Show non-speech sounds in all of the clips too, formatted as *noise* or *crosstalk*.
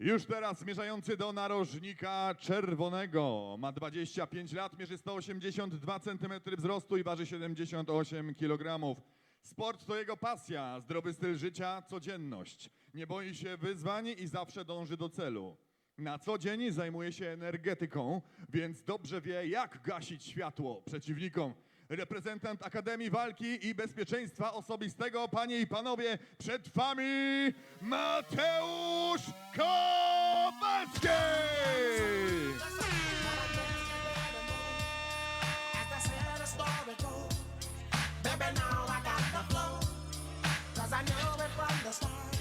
Już teraz zmierzający do narożnika czerwonego. Ma 25 lat, mierzy 182 cm wzrostu i waży 78 kg. Sport to jego pasja, zdrowy styl życia, codzienność. Nie boi się wyzwań i zawsze dąży do celu. Na co dzień zajmuje się energetyką, więc dobrze wie, jak gasić światło przeciwnikom. Reprezentant Akademii Walki i Bezpieczeństwa Osobistego, panie i panowie, przed wami Mateusz Kowalski! Baby, now I got the flow. Cause I knew it from the start.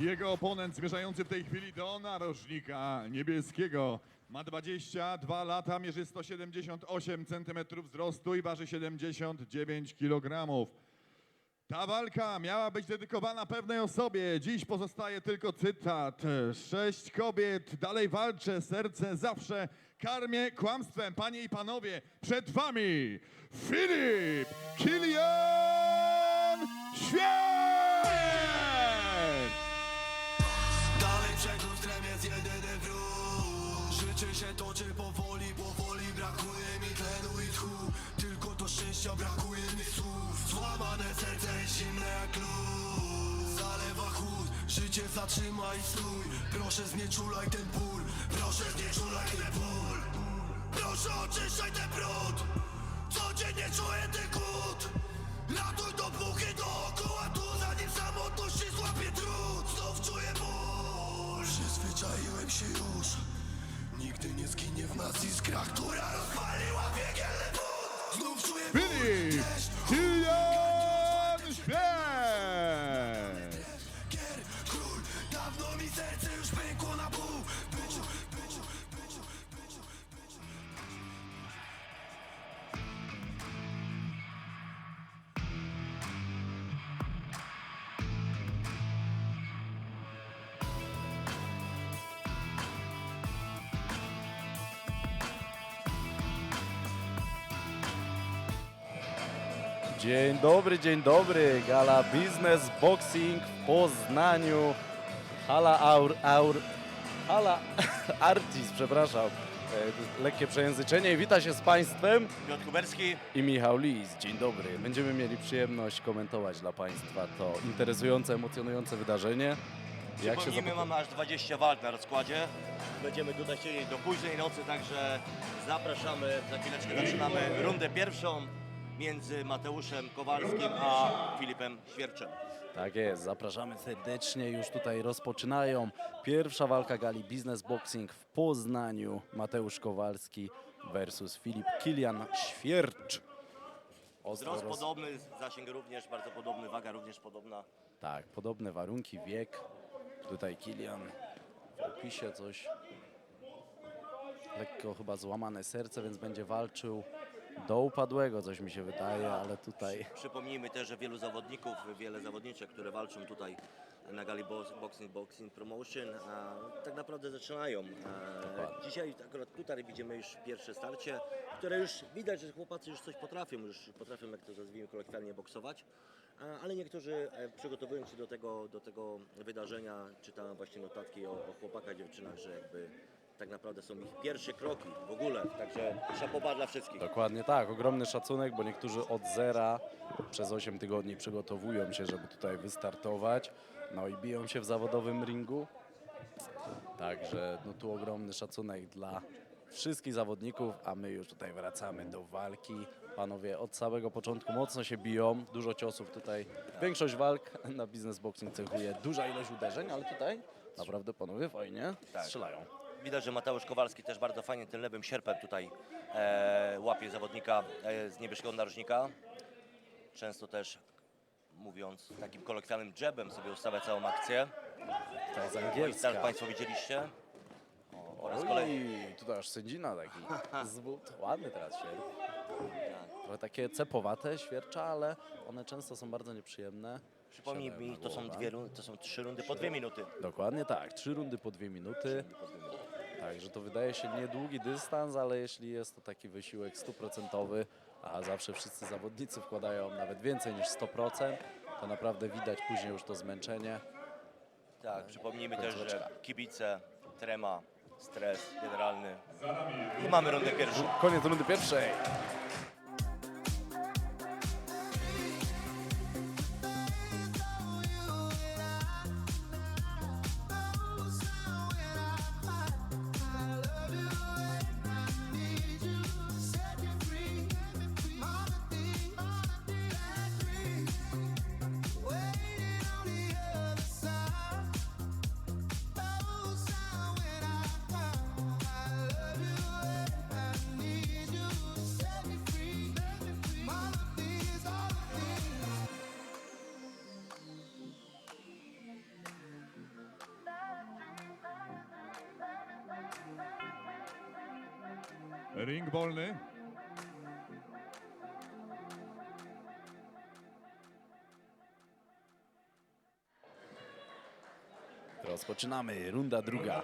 Jego oponent zmierzający w tej chwili do narożnika niebieskiego. Ma 22 lata, mierzy 178 cm wzrostu i waży 79 kg. Ta walka miała być dedykowana pewnej osobie. Dziś pozostaje tylko cytat. Sześć kobiet, dalej walczę, serce zawsze karmię kłamstwem. Panie i panowie, przed wami Filip Kilian Świat! Życie się toczy powoli, powoli Brakuje mi tlenu i tchu. Tylko do szczęścia brakuje mi słów. Złamane serce zimne jak lód. Zalewa chłód, życie zatrzymaj stój. Proszę znieczulaj ten ból. Proszę znieczulaj ten ból. Proszę oczyszczaj ten brud. Codziennie czuję ten głód. Ratuj dopóki nas Dzień dobry, dzień dobry. Gala Business Boxing w Poznaniu. Hala Aur, Aur, Hala *laughs* Artis, przepraszam. E, Lekkie przejęzyczenie. Wita się z Państwem Piotr Kuberski. i Michał Lis. Dzień dobry. Będziemy mieli przyjemność komentować dla Państwa to interesujące, emocjonujące wydarzenie. Jak się Przypomnijmy, mamy aż 20 walk na rozkładzie. Będziemy tutaj siedzieć do późnej nocy, także zapraszamy. Za chwileczkę zaczynamy rundę pierwszą między Mateuszem Kowalskim a Filipem Świerczem. Tak jest, zapraszamy serdecznie. Już tutaj rozpoczynają. Pierwsza walka gali Business Boxing w Poznaniu. Mateusz Kowalski versus Filip Kilian Świercz. Ostro Wzrost roz- podobny, zasięg również bardzo podobny, waga również podobna. Tak, podobne warunki, wiek. Tutaj Kilian w opisie coś. Lekko chyba złamane serce, więc będzie walczył do upadłego, coś mi się wydaje, ale tutaj Przypomnijmy też, że wielu zawodników, wiele zawodniczek, które walczą tutaj na gali Bo- Boxing Boxing Promotion, tak naprawdę zaczynają. A, Dokładnie. dzisiaj akurat tutaj widzimy już pierwsze starcie, które już widać, że chłopacy już coś potrafią, już potrafią, jak to nazwijmy kolokwialnie, boksować. Ale niektórzy e, przygotowując się do tego, do tego wydarzenia, czytałem właśnie notatki o, o chłopakach, dziewczynach, że jakby tak naprawdę są ich pierwsze kroki w ogóle, także szapoba dla wszystkich. Dokładnie tak, ogromny szacunek, bo niektórzy od zera przez 8 tygodni przygotowują się, żeby tutaj wystartować. No i biją się w zawodowym ringu. Także no tu ogromny szacunek dla wszystkich zawodników, a my już tutaj wracamy do walki. Panowie od samego początku mocno się biją, dużo ciosów tutaj. Większość walk na business boxing cechuje duża ilość uderzeń, ale tutaj naprawdę panowie fajnie strzelają. Widać, że Mateusz Kowalski też bardzo fajnie tym lewym sierpem tutaj e, łapie zawodnika e, z niebieskiego narożnika. Często też mówiąc takim kolokwialnym jabem sobie ustawia całą akcję. To jest Tak angielska. Państwo widzieliście. po raz kolejny. Oj, tutaj aż sędzina taki *laughs* zwód. Ładny teraz świerk. Tak. Trochę takie cepowate świercza, ale one często są bardzo nieprzyjemne. Przypomnij Siadają mi, na to są głowę. dwie to są trzy rundy po dwie minuty. Dokładnie tak, trzy rundy po dwie minuty. Także to wydaje się niedługi dystans, ale jeśli jest to taki wysiłek stuprocentowy, a zawsze wszyscy zawodnicy wkładają nawet więcej niż 100%, to naprawdę widać później już to zmęczenie. Tak, przypomnijmy też, że kibice, trema, stres generalny. I mamy rundę pierwszą. Koniec rundy pierwszej. Ring wolny. Rozpoczynamy, runda druga.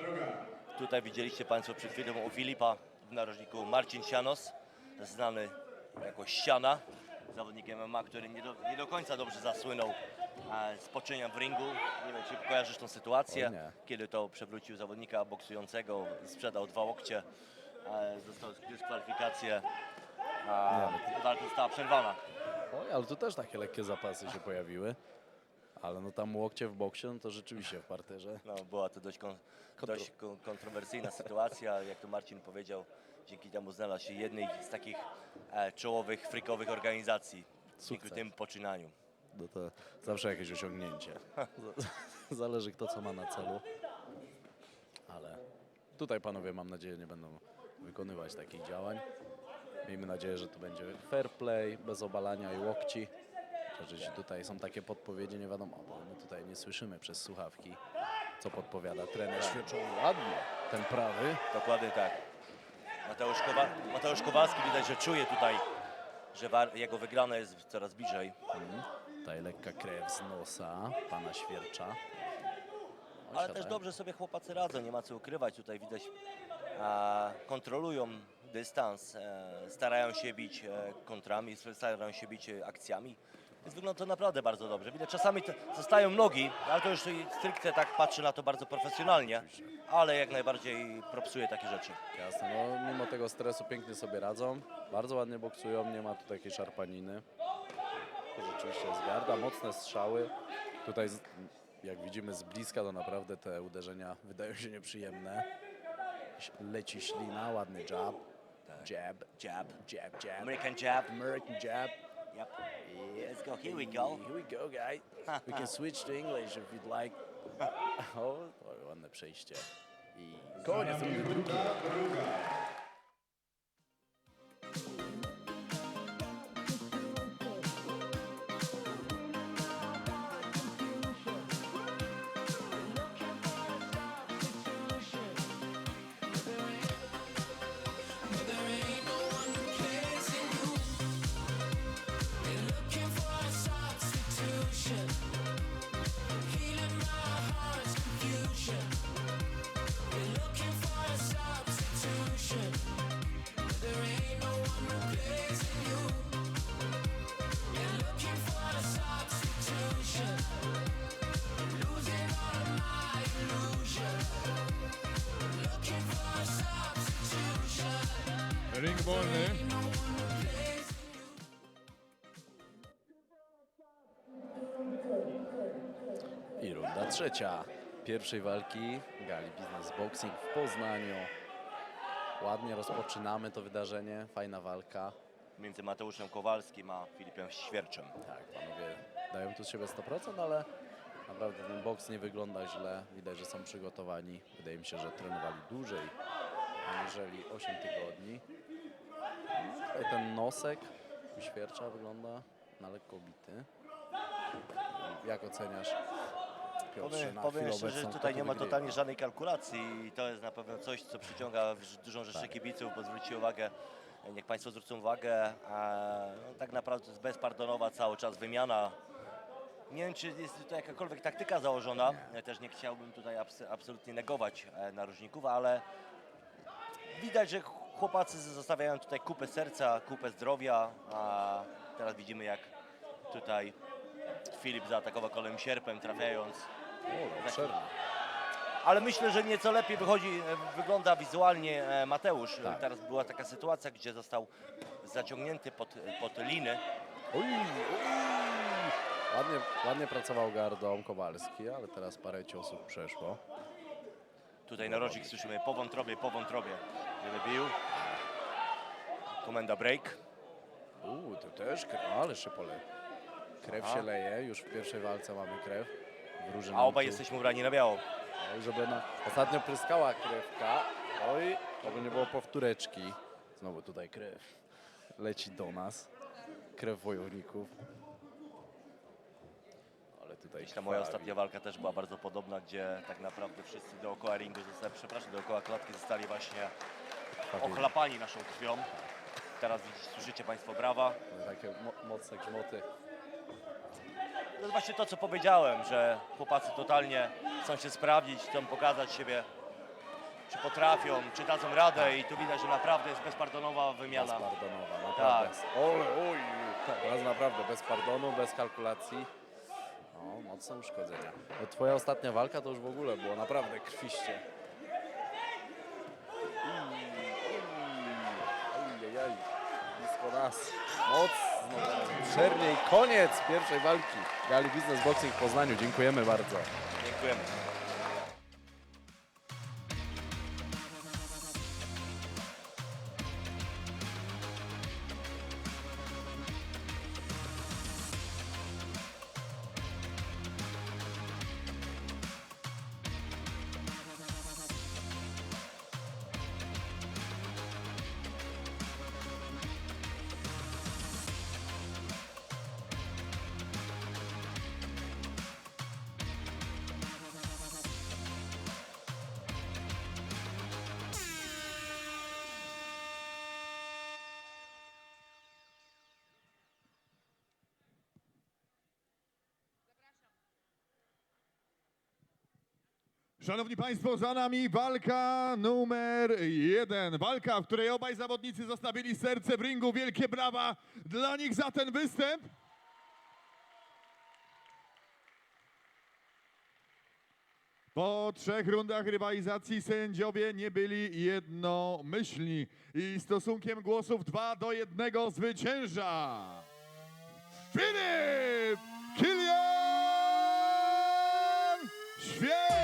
Tutaj widzieliście Państwo przed chwilą u Filipa w narożniku Marcin Sianos, znany jako Ściana, zawodnik MMA, który nie do, nie do końca dobrze zasłynął e, z poczyniem w ringu. Nie wiem, czy kojarzysz tą sytuację, Oj, nie. kiedy to przewrócił zawodnika boksującego, sprzedał dwa łokcie, e, został dyskwalifikację, a walka została przerwana. Oj, ale tu też takie lekkie zapasy się pojawiły. Ale no tam łokcie w boksie, no to rzeczywiście w parterze. No, była to dość, kon, dość kon- kontrowersyjna sytuacja, jak to Marcin powiedział, dzięki temu znalazł się jednej z takich e, czołowych, frikowych organizacji dzięki Sukces. tym poczynaniu. No to zawsze jakieś osiągnięcie. *laughs* Zależy kto co ma na celu. Ale tutaj panowie mam nadzieję nie będą wykonywać takich działań. Miejmy nadzieję, że to będzie fair play, bez obalania i łokci. Jeśli tutaj są takie podpowiedzi, nie wiadomo, bo my tutaj nie słyszymy przez słuchawki, co podpowiada trener. Świeczą ładnie ten prawy. Dokładnie tak. Mateusz, Kowa Mateusz Kowalski widać, że czuje tutaj, że jego wygrana jest coraz bliżej. Mhm. Tutaj lekka krew z nosa pana Świercza. Ale też dobrze sobie chłopacy radzą, nie ma co ukrywać. Tutaj widać, kontrolują dystans, e, starają się bić e, kontrami, starają się bić e, akcjami. Więc wygląda to naprawdę bardzo dobrze. Widać, czasami zostają nogi, ale to już stricte tak patrzy na to bardzo profesjonalnie, ale jak najbardziej propsuje takie rzeczy. Jasne, no mimo tego stresu pięknie sobie radzą. Bardzo ładnie boksują, nie ma tu takiej szarpaniny. To rzeczywiście jest garda, mocne strzały. Tutaj jak widzimy z bliska to naprawdę te uderzenia wydają się nieprzyjemne. Leci ślina, ładny jab. Jab, jab, jab, jab. American jab. American jab. Yep. Let's go. Here we go. Here we go, guy. We can *laughs* switch to English if you'd like. O, *laughs* oj, ładne przejście. I koniec rundy drugiej. Ring wolny. I runda trzecia pierwszej walki Gali Business Boxing w Poznaniu. Ładnie rozpoczynamy to wydarzenie, fajna walka. Między Mateuszem Kowalskim a Filipem Świerczem. Tak, panowie dają tu z siebie 100%, ale naprawdę ten boks nie wygląda źle. Widać, że są przygotowani. Wydaje mi się, że trenowali dłużej aniżeli 8 tygodni. Tutaj ten nosek świercza wygląda na lekko bity. Jak oceniasz Piotrze, Powiem, powiem jeszcze, że tutaj nie ma totalnie żadnej kalkulacji i to jest na pewno coś, co przyciąga dużą rzeszę kibiców, bo zwróćcie uwagę, niech Państwo zwrócą uwagę, no, tak naprawdę to jest bezpardonowa cały czas wymiana. Nie wiem, czy jest tutaj jakakolwiek taktyka założona, ja też nie chciałbym tutaj abs absolutnie negować e, narożników, ale widać, że chłopacy zostawiają tutaj kupę serca, kupę zdrowia, a teraz widzimy jak tutaj Filip zaatakował kolem sierpem, trafiając O, obszernie. ale myślę, że nieco lepiej wychodzi, e, wygląda wizualnie e, Mateusz. Tak. Teraz była taka sytuacja, gdzie został zaciągnięty pod, pod liny. Oj, oj. Ładnie, ładnie pracował gardą Kowalski, ale teraz parę ciosów przeszło. Tutaj narożnik słyszymy po wątrobie, po wątrobie, żeby bił. Komenda break. Uuu, to też krew, ale szybole. Krew Aha. się leje, już w pierwszej walce mamy krew. Wróży A obaj jesteśmy ubrani na biało. Oj, żeby na... Ostatnio pryskała krewka. Oj, oby nie było powtóreczki. Znowu tutaj krew leci do nas. Krew wojowników. Ale tutaj Ta moja ostatnia walka też była bardzo podobna, gdzie tak naprawdę wszyscy dookoła ringu zostali, przepraszam, dookoła klatki zostali właśnie. Ochlapani naszą krwią. Teraz słyszycie Państwo brawa. Takie mo- mocne grzmoty. To jest właśnie to, co powiedziałem, że chłopacy totalnie chcą się sprawdzić, chcą pokazać siebie, czy potrafią, czy dadzą radę i tu widać, że naprawdę jest bezpardonowa wymiana. Bezpardonowa, naprawdę. Tak. Oj, oj, teraz naprawdę bez pardonu, bez kalkulacji. O, mocne uszkodzenia. No, twoja ostatnia walka to już w ogóle było naprawdę krwiście. Nas. Mocno. Przerwie i koniec pierwszej walki. Gali Business Boxing w Poznaniu. Dziękujemy bardzo. Dziękujemy. Szanowni Państwo, za nami walka numer jeden. Walka, w której obaj zawodnicy zostawili serce w ringu. Wielkie brawa dla nich za ten występ. Po trzech rundach rywalizacji sędziowie nie byli jednomyślni i stosunkiem głosów 2 do 1 zwycięża Filip Kilian Świat!